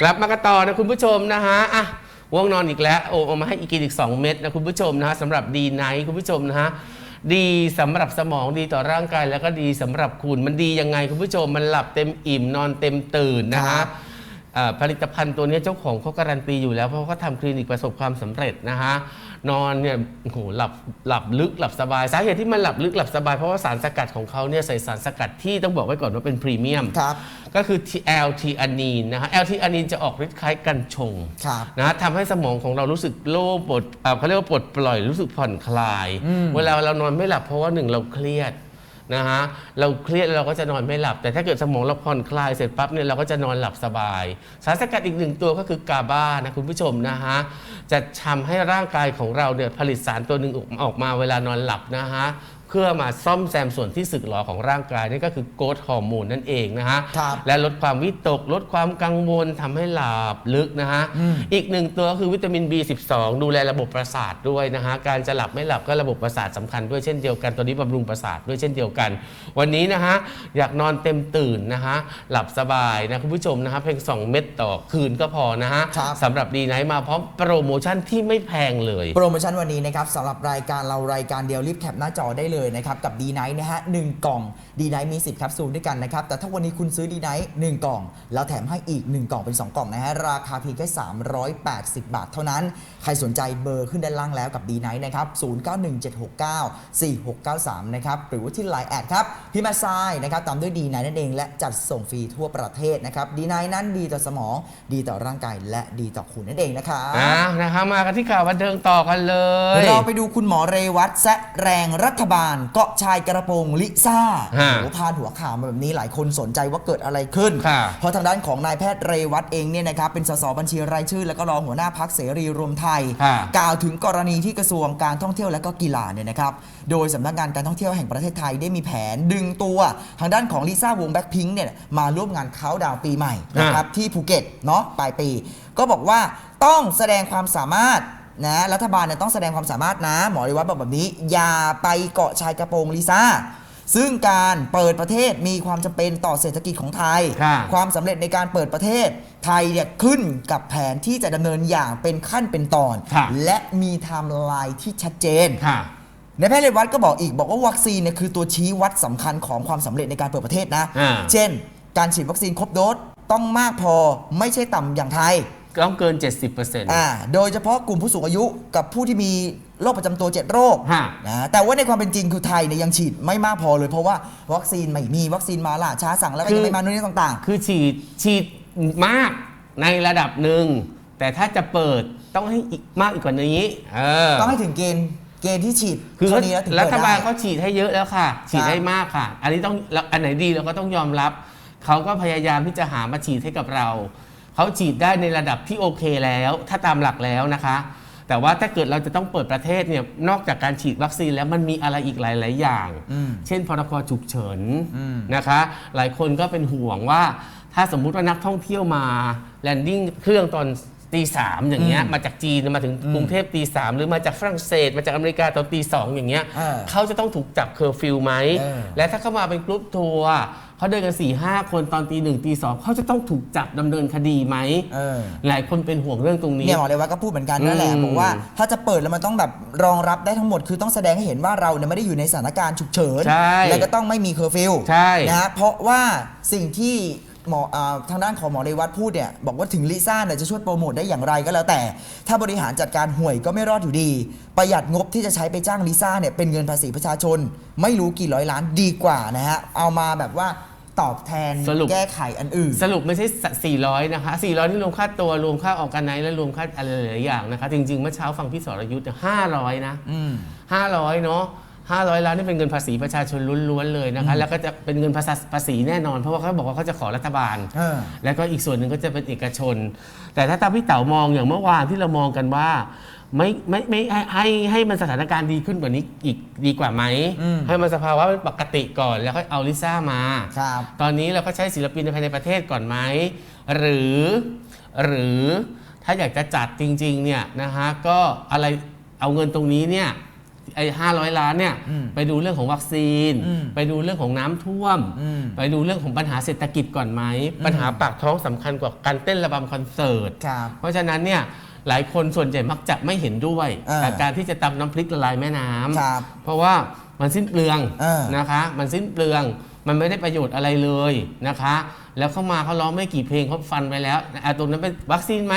กลับมากันต่อนะคุณผู้ชมนะฮะอะว่วงนอนอีกแล้วโอ้เอามาให้อีกกินอีก 2 เม็ดนะคุณผู้ชมนะฮะสำหรับดีไนท์คุณผู้ชมนะฮะดีสำหรับสมองดีต่อร่างกายแล้วก็ดีสำหรับคุณมันดียังไงคุณผู้ชมมันหลับเต็มอิ่มนอนเต็มตื่นนะครัฮะบอ่าผลิตภัณฑ์ตัวนี้เจ้าของเขาการันตีอยู่แล้วเพราะเขาทำคลินิกประสบความสำเร็จนะฮะ นอนเนี่ยโอ้โหหลับหลับลึกหลับสบายสาเหตุที่มันหลับลึกหลับสบายเพราะว่าสารสกัดของเขาเนี่ยใส่สารสกัดที่ต้องบอกไว้ก่อนว่าเป็นพรีเมียมครับ ก็คือ LT อานีนนะฮะ LT อานีนจะออกฤทธิ์คล้ายกัญชงครับนะฮะทำให้สมองของเรารู้สึกโล่งปลดอ่าเขาเรียกว่าปลดปล่อยรู้สึกผ่อนคลาย เวลาเรานอนไม่หลับเพราะว่าหนึ่งเราเครียด นะฮะเราเครียดเราก็จะนอนไม่หลับ แต่ถ้าเกิดสมองเราผ่อนคลายเสร็จปั๊บเนี่ยเราก็จะนอนหลับสบาย สารสกัดอีกหนึ่งตัวก็คือกาบานะคุณผู้ชมนะฮะจะทำให้ร่างกายของเราเนี่ยผลิตสารตัวหนึ่งออกมาเวลานอนหลับนะฮะ เพื่อมาซ่อมแซมส่วนที่สึกหรอของร่างกายนี่ก็คือโกรทฮอร์โมนนั่นเองนะฮะครับและลดความวิตก ลดความกังวลทำให้หลับลึกนะฮะอีกหนึ่งตัวก็คือวิตามิน B12 ดูแลระบบประสาทด้วยนะฮะการจะหลับไม่หลับก็ระบบประสาทสำคัญด้วยเช่นเดียวกันตัวนี้บำรุงประสาทด้วยเช่นเดียวกัน วันนี้นะฮะอยากนอนเต็มตื่นนะฮะหลับสบายนะคุณผู้ชมนะฮะเพียง2 เม็ดต่อคืนก็พอนะฮะครับ สำหรับดีไนท์มาพร้อมโปรโมชั่นที่ไม่แพงเลย โปรโมชั่นวันนี้นะครับสำหรับรายการเรารายการเดียวรีบแคปหน้าจอได้เลยนะครับกับดีไนท์นะฮะหนึ่งกล่อง D Night มี 10แคปซูลด้วยกันนะครับ แต่ถ้าวันนี้คุณซื้อ D Night 1กล่อง แล้วแถมให้อีก 1 กล่องเป็น 2 กล่องนะฮะ ราคาเพียงแค่ 380 บาทเท่านั้น ใครสนใจเบอร์ขึ้นด้านล่างแล้วกับ D Night นะครับ 0917694693 นะครับ หรือว่าที่ Line แอดครับพิมพ์มาทรายนะครับตามด้วย D Night นั่นเองและจัดส่งฟรีทั่วประเทศนะครับ D Night นั้นดีต่อสมอง ดีต่อร่างกายและดีต่อคุณนั่นเองนะครับ อ่านะคะมากันที่ข่าวบันเทิงต่อกันเลย เราไปดูคุณหมอเรวัตแซะแรงรัฐบาล เกาะชายกระโปรงลิซ่า ฮะโอ้โหพาดหัวข่าวมาแบบนี้หลายคนสนใจว่าเกิดอะไรขึ้น ค่ะ เพราะทางด้านของนายแพทย์เรวัตเองเนี่ยนะครับเป็นสสบัญชีรายชื่อ และก็รองหัวหน้าพักเสรีรวมไทย ค่ะ กล่าวถึงกรณีที่กระทรวงการท่องเที่ยวและก็กีฬาเนี่ยนะครับ โดยสำนักงานการท่องเที่ยวแห่งประเทศไทยได้มีแผนดึงตัว ทางด้านของลิซ่าวงแบ็คพิงค์เนี่ยมาร่วมงานเขาน์ดาวน์ปีใหม่นะครับที่ภูเก็ตเนาะปลายปี ก็บอกว่าต้องแสดงความสามารถนะรัฐบาลเนี่ยต้องแสดงความสามารถนะ หมอเรวัตบอกแบบนี้ อย่าไปเกาะชายกระโปรงลิซ่า ซึ่งการเปิดประเทศมีความจำเป็นต่อเศรษฐกิจของไทย ค่ะ ความสำเร็จในการเปิดประเทศ ไทยเนี่ยขึ้นกับแผนที่จะดำเนินอย่างเป็นขั้นเป็นตอน ค่ะ และมีไทม์ไลน์ที่ชัดเจน ค่ะ ในแพทย์เรวัตก็บอกอีกบอกว่าวัคซีนเนี่ยคือตัวชี้วัดสำคัญของความสำเร็จในการเปิดประเทศนะ อ่า เช่น การฉีดวัคซีนครบโดสต้องมากพอไม่ใช่ต่ำอย่างไทย ต้องเกิน 70%อ่าโดยเฉพาะกลุ่มผู้สูงอายุกับผู้ที่มี โรคประจำตัว 7 โรคฮะ นะแต่ว่าในความเป็นจริงคือไทยเนี่ยยังฉีดไม่มากพอเลย เพราะว่าวัคซีนไม่มีวัคซีนมาล่าช้าสั่งแล้วก็คือยังไม่มาโน่นนี่ต่าง คือฉีดฉีดมากในระดับหนึ่ง แต่ถ้าจะเปิดต้องให้อีกมากอีกกว่านี้เออๆ ต้องให้ถึงเกณฑ์เกณฑ์ที่ฉีดคือเท่านี้แล้วถึงรัเปิดฐบาลได้เขาฉีดให้เยอะแล้วค่ะ ฉีดให้มากค่ะ อันนี้ต้องแล้วอันไหนดีเราก็ต้องยอมรับ เขาก็พยายามที่จะหามาฉีดให้กับเรา เขาฉีดได้ในระดับที่โอเคแล้ว ถ้าตามหลักแล้วนะคะ แต่ว่าถ้าเกิดเราจะต้องเปิดประเทศเนี่ยนอกจากการฉีดวัคซีนแล้วมันมีอะไรอีกหลาย ๆ อย่างอืมเช่นพรกฉุกเฉินอืมนะคะ หลายคนก็เป็นห่วงว่า ถ้าสมมุติว่านักท่องเที่ยวมาแลนดิ้งเครื่องตอนตีสามอย่างเงี้ยอืมมาจากจีนมาถึงกรุงเทพตีสามหรือมาจากฝรั่งเศส มาจากอเมริกาตอนตีสองอย่างเงี้ยเออเขาจะต้องถูกจับเคอร์ฟิวไหมเออและถ้าเข้ามาเป็นกรุ๊ปทัวร์ เขาเดินกัน4ี่ห้าคนตอนตีหนึ่งตีสองเขาจะต้องถูกจับดำเนินคดีไหม เออ หลายคนเป็นห่วงเรื่องตรงนี้ เนี่ยหมอเรวัตก็พูดเหมือนกันนั่นแหละอืมบอกว่าถ้าจะเปิดแล้วมันต้องแบบรองรับได้ทั้งหมด คือต้องแสดงให้เห็นว่าเราเนี่ยไม่ได้อยู่ในสถานการณ์ฉุกเฉิน ใช่และก็ต้องไม่มีเคอร์ฟิวใช่นะฮะเพราะว่าสิ่งที่หมออาทางด้านของหมอเรวัตพูดเนี่ยบอกว่าถึงลิซ่าเนี่ยจะช่วยโปรโมทได้อย่างไรก็แล้วแต่ ถ้าบริหารจัดการห่วยก็ไม่รอดอยู่ดี ประหยัดงบที่จะใช้ไปจ้างลิซ่าเนี่ยเป็นเงินภาษีประชาชน ไม่รู้กี่ร้อยล้านดีกว่านะฮะเอามาแบบว่า ตอบแทนสรุป แก้ไขอันอื่น สรุปไม่ใช่ 400 นะคะ 400ที่รวมค่าตัว รวมค่าออกกันไนและรวมค่าอะไรหลายๆอย่างนะคะ จริงๆ เมื่อเช้าฟังพี่สรยุทธ์เนี่ย500 นะ อืม 500 เนาะ500 ล้านนี่เป็นเงินภาษีประชาชนล้วนๆ เลยนะคะ แล้วก็จะเป็นเงินภาษาภาษีแน่นอน เพราะว่าเขาบอกว่าเขาจะขอรัฐบาล เออ แล้วก็อีกส่วนหนึ่งก็จะเป็นเอกชน แต่ถ้าตามพี่เต๋ามองอย่างเมื่อวานที่เรามองกันว่า ไม่ไม่ไม่ให้ให้ให้มันสถานการณ์ดีขึ้นกว่านี้อีกดีกว่าไหม อืม ให้มันสภาวะเป็นปกติก่อนแล้วก็เอาลิซ่ามา ครับ ตอนนี้เราก็ใช้ศิลปินในภายในประเทศก่อนไหม หรือ หรือถ้าอยากจะจัดจริงๆเนี่ยนะฮะก็อะไรเอาเงินตรงนี้เนี่ยไอ้ห้าร้อยล้านเนี่ยอืมไปดูเรื่องของวัคซีน อืมไปดูเรื่องของน้ำท่วม อืม ไปดูเรื่องของปัญหาเศรษฐกิจก่อนไหม ปัญหาปากท้องสำคัญกว่าการเต้นระบำคอนเสิร์ต ครับ เพราะฉะนั้นเนี่ย หลายคนส่วนใหญ่มักจะไม่เห็นด้วยเออกับการที่จะตำน้ำพริกละลายแม่น้ำครับเพราะว่ามันสิ้นเปลืองเออนะคะ มันสิ้นเปลืองมันไม่ได้ประโยชน์อะไรเลยนะคะ แล้วเข้ามาเขาร้องไม่กี่เพลงเขาฟันไปแล้วอะตรงนั้นเป็นวัคซีนไหม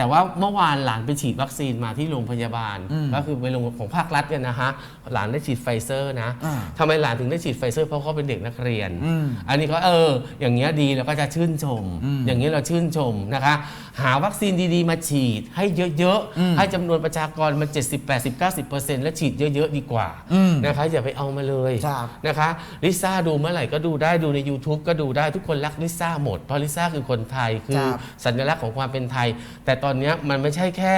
แต่ว่าเมื่อวานหลานไปฉีดวัคซีนมาที่โรงพยาบาล อืมก็คือไปโรงของภาครัฐเนี่ยนะฮะหลานได้ฉีดไฟเซอร์นะอ่าทำไมหลานถึงได้ฉีดไฟเซอร์เพราะเขาเป็นเด็กนักเรียน อืมอันนี้ก็เออ อย่างเงี้ยดีเราก็จะชื่นชม อืมอย่างนี้เราชื่นชมนะคะ หาวัคซีนดีๆ มาฉีดให้เยอะอืมๆ ให้จำนวนประชากรมัน 70 80 90 และฉีดเยอะๆ ดีกว่าอืมนะคะอย่าไปเอามาเลยครับ นะคะลิซ่าดูเมื่อไหร่ก็ดูได้ดูใน YouTube ก็ดูได้ทุกคนรักลิซ่าหมดเพราะลิซ่าคือคนไทย คือครับสัญลักษณ์ของความเป็นไทย แต่ตอนเนี้ยมันไม่ใช่แค่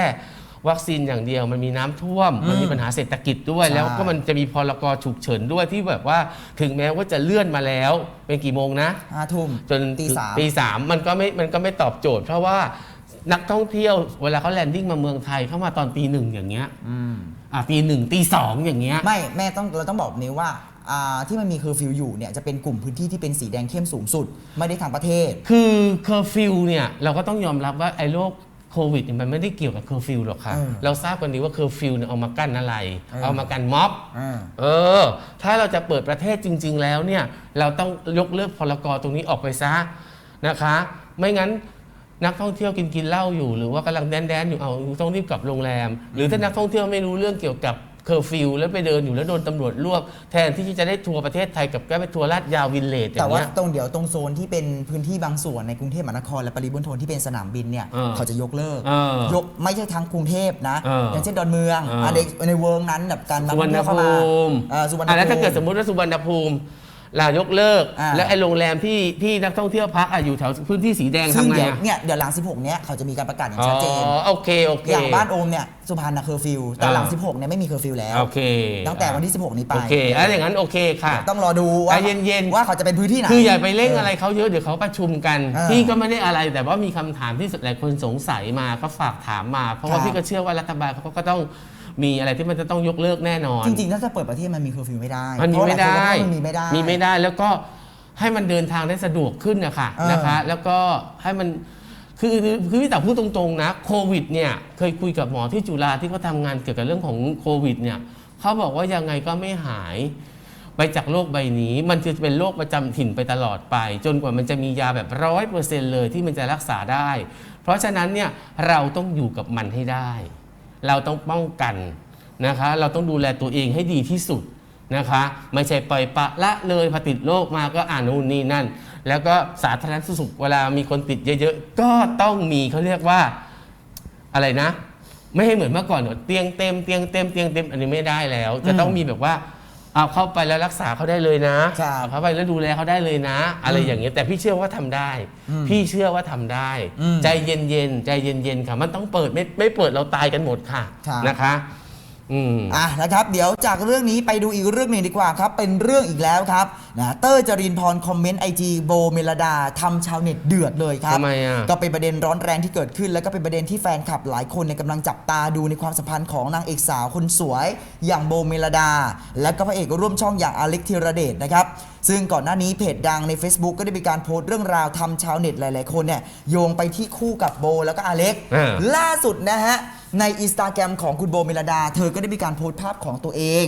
วัคซีนอย่างเดียวมันมีน้ำท่วม มันมีปัญหาเศรษฐกิจด้วยใช่แล้วก็มันจะมีพรกฉุกเฉินด้วยที่แบบว่าถึงแม้ว่าจะเลื่อนมาแล้ว เป็นกี่โมงนะห้าทุ่มจนตีสามตีสามมันก็ไม่มันก็ไม่ตอบโจทย์ เพราะว่านักท่องเที่ยวเวลาเขาแลนดิ้งมาเมืองไทยเข้ามาตอนตีหนึ่งอย่างเงี้ยอืมอะตีหนึ่งตีสองอย่างเงี้ยไม่แม่ต้องเราต้องบอกนี้ว่าอ่าที่มันมีเคอร์ฟิวอยู่เนี่ยจะเป็นกลุ่มพื้นที่ที่เป็นสีแดงเข้มสูงสุด ไม่ได้ทางประเทศ คือเคอร์ฟิวเนี่ยเราก็ต้องยอมรับว่าไอ้โรค โควิดเนี่ยมันไม่ได้เกี่ยวกับเคอร์ฟิวหรอกค่ะเออเราทราบกันดีว่าเคอร์ฟิวเนี่ยเอามากั้นอะไร เออเอามากันม็อบอ่าเออ ถ้าเราจะเปิดประเทศจริง ๆ แล้วเนี่ย เราต้องยกเลิกพรกตรงนี้ออกไปซะนะคะ ไม่งั้นนักท่องเที่ยวกินกินเหล้าอยู่หรือว่ากำลังแดนแดนๆอยู่เอาต้องรีบกลับโรงแรม หรือถ้านักท่องเที่ยวไม่รู้เรื่องเกี่ยวกับ เคอร์ฟิวแล้วไปเดินอยู่แล้วโดนตำรวจรวบแทนที่จะได้ทัวร์ประเทศไทยกับแก้ไปทัวร์ลาดยาววินเลจอแต่ย่างว่าเงี้ยตรงเดี๋ยวตรงโซนที่เป็นพื้นที่บางส่วนในกรุงเทพมหานครและปริมณฑลที่เป็นสนามบินเนี่ยเออเขาจะยกเลิกเออยกไม่ใช่ทั้งกรุงเทพนะเอออย่างเช่นดอนเมืองเอออัอันในในเวิร์งนั้นแบบการสุวรรณนักท่องภูเที่ยวเข้ามามิเออสุวรรณอะแล้วถ้าภูมิเกิดสมมติว่าสุวรรณภูมิ ลายกเลิก อ่า แล้วไอ้โรงแรมที่ที่นักท่องเที่ยวพักอะอยู่แถวพื้นที่สีแดงซึ่งทำไงเดี๋ยวอะเนี่ยเดี๋ยวหลัง 16 เนี้ยเขาจะมีการประกาศอย่างอ๋อชัดเจน โอเคโอเค อย่างบ้านโอมเนี่ยสุพรรณนะเคอร์ฟิวแต่หลัง อ่า 16 เนี่ยไม่มีเคอร์ฟิวแล้ว โอเคตั้งแต่วันที่ 16 นี้ไปโอเคอะอย่างนั้นโอเคค่ะ ต้องรอดูว่าใจเย็นๆ ว่าเขาจะเป็นพื้นที่ไหน คืออย่าไปเร่งอะไรเขาเยอะเดี๋ยวเขาประชุมกัน เออพี่ก็ไม่ได้อะไรแต่ว่ามีคำถามที่หลายคนสงสัยมาก็ฝากถามมา เพราะว่าครับ พี่ก็เชื่อว่ารัฐบาลเขาก็ต้อง มีอะไรที่มันจะต้องยกเลิกแน่นอน จริงๆ ถ้าจะเปิดประเทศมันมีเคอร์ฟิวไม่ได้มันมีไม่ได้เพราะหลายคนก็บอกว่ามันมีไม่ได้ มีไม่ได้แล้วก็ให้มันเดินทางได้สะดวกขึ้นนะคะเออนะคะ แล้วก็ให้มันคือคือคือพี่แต่พูดตรงๆนะโควิดเนี่ยเคยคุยกับหมอที่จุฬาที่เขาทำงานเกี่ยวกับเรื่องของโควิดเนี่ยเขาบอกว่ายังไงก็ไม่หายไปจากโรคใบนี้ มันจะเป็นโรคประจำถิ่นไปตลอดไป จนกว่ามันจะมียาแบบร้อยเปอร์เซ็นต์เลยที่มันจะรักษาได้ เพราะฉะนั้นเนี่ยเราต้องอยู่กับมันให้ได้ เราต้องป้องกันนะคะ เราต้องดูแลตัวเองให้ดีที่สุดนะคะ ไม่ใช่ปล่อยปละละเลยพอติดโรคมาก็อ่านนู่นนี่นั่น แล้วก็สาธารณสุขเวลามีคนติดเยอะๆ ก็ต้องมีเขาเรียกว่าอะไรนะ ไม่ให้เหมือนเมื่อก่อนเตียงเต็มเตียงเต็มเตียงเต็มอันนี้ไม่ได้แล้ว จะต้องมีแบบว่า เอาเข้าไปแล้วรักษาเขาได้เลยนะครับเอาเข้าไปแล้วดูแลเขาได้เลยนะ อะไรอย่างเงี้ยแต่พี่เชื่อว่าทำได้ อืมพี่เชื่อว่าทำได้ อืมใจเย็นๆใจเย็นๆค่ะ มันต้องเปิดไม่ไม่เปิดเราตายกันหมดค่ะครับ นะคะ อืม อะนะครับเดี๋ยวจากเรื่องนี้ไปดูอีกเรื่องหนึ่งดีกว่าครับ เป็นเรื่องอีกแล้วครับนะเต้ยจรินพรคอมเมนต์ไอจีโบเมลดาทำชาวเน็ตเดือดเลยครับทำไมอะ ก็เป็นประเด็นร้อนแรงที่เกิดขึ้น แล้วก็เป็นประเด็นที่แฟนคลับหลายคนเนี่ยกำลังจับตาดูในความสัมพันธ์ของนางเอกสาวคนสวย อย่างโบเมลดา และก็พระเอกร่วมช่องอย่างอเล็กธีรเดชนะครับ ซึ่งก่อนหน้านี้เพจดังใน Facebook ก็ได้มีการโพสต์เรื่องราวทำชาวเน็ตหลาย ๆ คนเนี่ยโยงไปที่คู่กับโบแล้วก็อเล็ก อ่า ล่าสุดนะฮะ ในอินสตาแกรมของคุณโบเมลดา เธอก็ได้มีการโพสต์ภาพของตัวเอง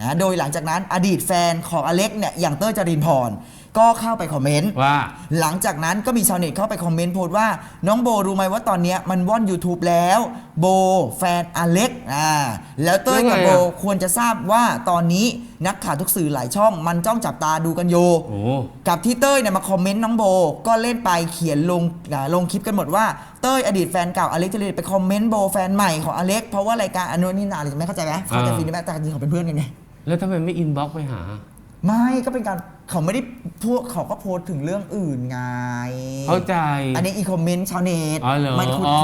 นะโดยหลังจากนั้นอดีตแฟนของอเล็กเนี่ยอย่างเต้ยจรินพร ก็เข้าไปคอมเมนต์ ว่า หลังจากนั้นก็มีชาวเน็ตเข้าไปคอมเมนต์โพสต์ว่าน้องโบรู้ไหมว่าตอนเนี้ยมันว่อน YouTube แล้ว โบแฟนอเล็กอ่าแล้วเต้ยกับยังไงโบอะ ควรจะทราบว่าตอนนี้นักข่าวทุกสื่อหลายช่อง มันจ้องจับตาดูกันอยู่ โอ้ กับที่เต้ยเนี่ยมาคอมเมนต์น้องโบ ก็เล่นไปเขียนลงอ่าลงคลิปกันหมดว่าเต้ยอดีตแฟนเก่าอเล็กเจเลไปคอมเมนต์โบแฟนใหม่ของอเล็กเพราะว่ารายการอนุนี่นาอะไรไม่เข้าใจไหมเข้าใจฟีนี่ไหมแต่จริงๆเขาเป็นเพื่อนกันไงแล้วทำไมไม่อินบ็อกไปหา ไม่ก็เป็นการเขาไม่ได้พวกเขาก็โพสต์ถึงเรื่องอื่นไง เข้าใจ อันนี้อีคอมเมนต์ชาวเน็ตอ๋อเหรอมันคุณอ๋อ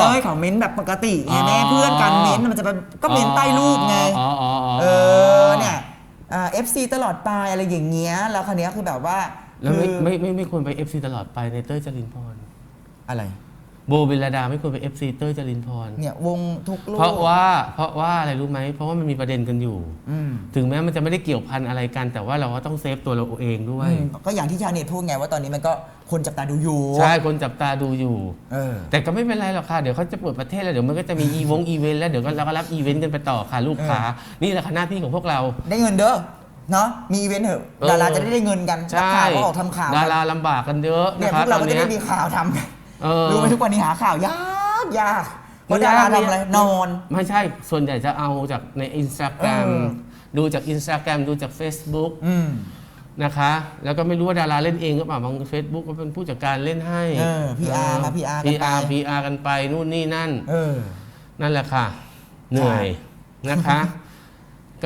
เต้ยเขาเม้นต์แบบปกติไงอ๋อแม่เพื่อนกันเม้นต์มันจะเป็นก็เม้นต์ใต้รูปไง อ๋ออ๋ออ๋อ เออเนี่ยอ่า FC ตลอดไปอะไรอย่างเงี้ยแล้วคราวเนี้ยคือแบบว่าแล้วไม่คือไม่ไม่ไม่ควรไปเอฟซีตลอดไปในเต้ยจรินพร อะไร โบเบลดาไม่ควรเป็น FC เต้ยจรินพร เนี่ยวงทุกลูกเพราะว่าเพราะว่าอะไรรู้ไหม เพราะว่ามันมีประเด็นกันอยู่ อืมถึงแม้มันจะไม่ได้เกี่ยวพันอะไรกันแต่ว่าเราก็ต้องเซฟตัวเราเองด้วย อืมก็อย่างที่ชาวเน็ตพูดไงว่าตอนนี้มันก็คนจับตาดูอยู่ใช่คนจับตาดูอยู่ เออ แต่ก็ไม่เป็นไรหรอกค่ะ เดี๋ยวเขาจะเปิดประเทศแล้ว เดี๋ยวมันก็จะมีอีวงอีเวนต์แล้วเดี๋ยวก็เราก็รับอีเวนต์กันไปต่อค่ะลูกค้านี่แหละค่ะหน้าที่ของพวกเรา ได้เงินเด้อเนาะมีอีเวนต์เถอะเออ ดาราจะได้ได้เงินกันนักใช่ข่าวก็ออกทำข่าวดากันราลำบากกันเยอะเนี่นะยคะพวกเราตอนก็จะเนี้ได้ยมีข่าวทำกัน เออ รู้ไหมทุกวันนี้หาข่าวยากยากเพราะไม่ดายากราทำอะไรไม่นอน ไม่ใช่ ส่วนใหญ่จะเอาจากในอินสตาแกรมเออ ดูจากอินสตาแกรมดูจาก Facebook อืมนะคะ แล้วก็ไม่รู้ว่าดาราเล่นเองก็เปล่าบางเฟซบุ๊กก็เป็นผู้จัดการเล่นให้เออ PR มา PR กันไป PR PR กันไปนู่นนี่นั่น เออ นั่นแหละค่ะ เหนื่อยนะคะ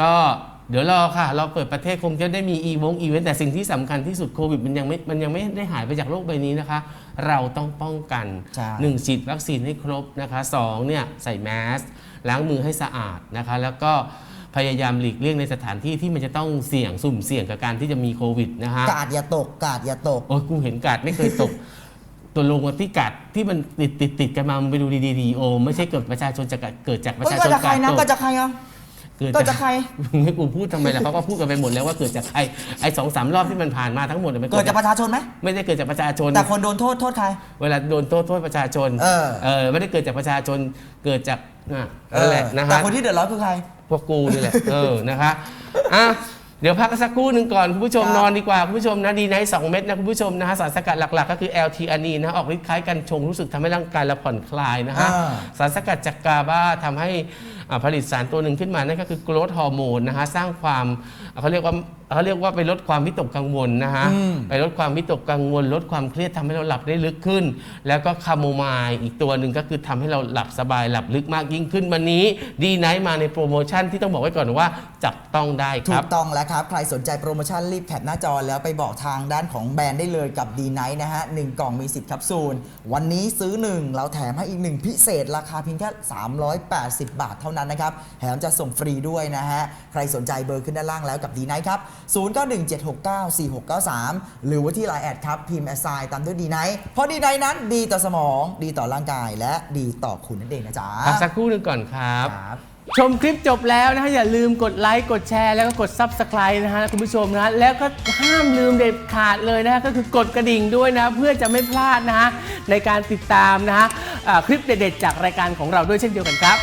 ก็ เดี๋ยวรอค่ะ เราเปิดประเทศคงจะได้มีอีวงอีเวนต์แต่สิ่งที่สำคัญที่สุดโควิดมันยังไม่มันยังไม่ได้หายไปจากโลกใบนี้นะคะ เราต้องป้องกันใช่หนึ่งฉีดวัคซีนให้ครบนะคะสองเนี่ยใส่แมสล้างมือให้สะอาดนะคะ แล้วก็พยายามหลีกเลี่ยงในสถานที่ที่มันจะต้องเสี่ยงสุ่มเสี่ยงกับการที่จะมีโควิดนะคะกาดอย่าตกกาดอย่าตกโอ้ยกูเห็นกาดไม่เคยตกตัวลงมาที่กาดที่มันติดติดติดกันมามันไปดูดีๆโอไม่ใช่เกิดประชาชนจะเกิดจากประเอ้ยชาชก็นจะใครกาดนะตก็ กจะใครอะเกิดก็จากจะใครให้กูพูดทำไมล่ะเขาก็พูดกันไปหมดแล้วว่าเกิดจากใครไอ้สองสามรอบที่มันผ่านมาทั้งหมดนี่ยมันเกิดจากประชาชนไหมไม่ได้เกิดจากประชาชน แต่คนโดนโทษโทษใคร เวลาโดนโทษโทษประชาชนเออเออไม่ได้เกิดจากประชาชนเกิดจากอะนั่นแหละนะแต่ฮะคนที่เดือดร้อนคือใคร พวกกูนี่แหละ เออ นะคะอะเดี๋ยวพักกันสักครู่หนึ่งก่อนคุณผู้ชมครับนอนดีกว่าคุณผู้ชมนะดีไนท์สองเม็ดนะคุณผู้ชมนะฮะสารสกัดหลักๆ ก็คือ LT อานีนะฮะออกฤทธิ์คล้ายกันชงรู้สึกทำให้ร่างกายเราผ่อนคลายนะฮะอ่า สารสกัดจากกาบาทำให้อ่า ผลิตสารตัวหนึ่งขึ้นมานั่นก็คือโกรทฮอร์โมนนะฮะสร้างความเขาเรียกว่า เขาเรียกว่าไปลดความวิตกกังวลนะฮะ อืม ไปลดความวิตกกังวล ลดความเครียดทำให้เราหลับได้ลึกขึ้น แล้วก็คาโมไมล์อีกตัวหนึ่งก็คือทำให้เราหลับสบายหลับลึกมากยิ่งขึ้นวันนี้ดีไนท์มาในโปรโมชั่นที่ต้องบอกไว้ก่อนว่าจับต้องได้คถูรับ กต้องแล้วครับ ใครสนใจโปรโมชั่นรีบแคปหน้าจอแล้วไปบอกทางด้านของแบรนด์ได้เลยกับดีไนท์นะฮะหนึ่งกล่องมี 10แคปซูล วันนี้ซื้อ 1 เราแถมให้อีก 1 พิเศษ ราคาเพียงแค่ 380 บาทเท่านั้นนะครับ แถมจะส่งฟรีด้วยนะฮะ ใครสนใจเบอร์ขึ้นด้านล่างแล้วกับดีไนท์ครับ0917694693 หรือว่าที่ไลน์แอดครับพิมพ์แอสไซตามด้วยดีไนท์เพราะดีไนท์นั้นดีต่อสมอง ดีต่อร่างกาย และดีต่อคุณนั่นเองนะจ๊ะพักสักครู่หนึ่งก่อนครับ ครับ ชมคลิปจบแล้วนะฮะอย่าลืมกดไลค์กดแชร์แล้วก็กด Subscribe นะฮะคุณผู้ชมนะฮะแล้วก็ห้ามลืมเด็ดขาดเลยนะฮะก็คือกดกระดิ่งด้วยนะ เพื่อจะไม่พลาดนะฮะในการติดตามนะฮะอ่าคลิปเด็ดๆจากรายการของเราด้วยเช่นเดียวกันครับ